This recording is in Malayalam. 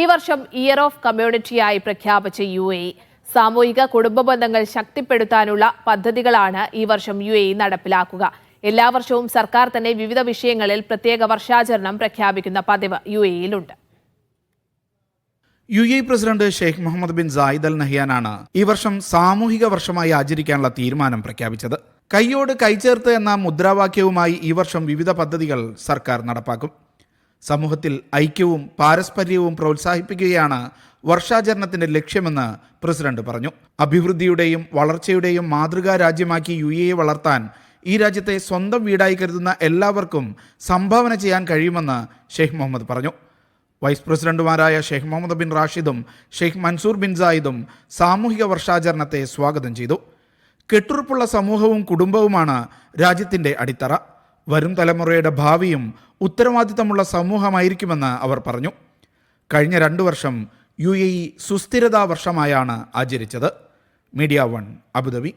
ഈ വർഷം ഇയർ ഓഫ് കമ്മ്യൂണിറ്റിയായി പ്രഖ്യാപിച്ച യു എ സാമൂഹിക കുടുംബ ബന്ധങ്ങൾ ശക്തിപ്പെടുത്താനുള്ള പദ്ധതികളാണ് ഈ വർഷം യു എ നടപ്പിലാക്കുക. എല്ലാ വർഷവും സർക്കാർ തന്നെ വിവിധ വിഷയങ്ങളിൽ പ്രത്യേക വർഷാചരണം പ്രഖ്യാപിക്കുന്ന പതിവ് U എയിലുണ്ട് U A president Sheikh Mohammed bin Zayed Al നഹിയാനാണ് ഈ വർഷം സാമൂഹിക വർഷമായി ആചരിക്കാനുള്ള തീരുമാനം പ്രഖ്യാപിച്ചത്. കൈയോട് കൈചേർത്ത് എന്ന മുദ്രാവാക്യവുമായി ഈ വർഷം വിവിധ പദ്ധതികൾ സർക്കാർ നടപ്പാക്കും. സമൂഹത്തിൽ ഐക്യവും പാരസ്പര്യവും പ്രോത്സാഹിപ്പിക്കുകയാണ് വർഷാചരണത്തിന്റെ ലക്ഷ്യമെന്ന് പ്രസിഡന്റ് പറഞ്ഞു. അഭിവൃദ്ധിയുടെയും വളർച്ചയുടെയും മാതൃകാ രാജ്യമാക്കി യു എ വളർത്താൻ ഈ രാജ്യത്തെ സ്വന്തം വീടായി കരുതുന്ന എല്ലാവർക്കും സംഭാവന ചെയ്യാൻ കഴിയുമെന്ന് ഷെയ്ഖ് മുഹമ്മദ് പറഞ്ഞു. വൈസ് പ്രസിഡന്റുമാരായ ഷെയ്ഖ് മുഹമ്മദ് ബിൻ റാഷിദും ഷെയ്ഖ് മൻസൂർ ബിൻ സായിദും സാമൂഹിക വർഷാചരണത്തെ സ്വാഗതം ചെയ്തു. കെട്ടുറപ്പുള്ള സമൂഹവും കുടുംബവുമാണ് രാജ്യത്തിന്റെ അടിത്തറ. വരും തലമുറയുടെ ഭാവിയും ഉത്തരവാദിത്തമുള്ള സമൂഹമായിരിക്കുമെന്ന് അവർ പറഞ്ഞു. കഴിഞ്ഞ രണ്ടു വർഷം യു എ ഇ സുസ്ഥിരതാ വർഷമായാണ് ആചരിച്ചത്. Media one Abu Dhabi.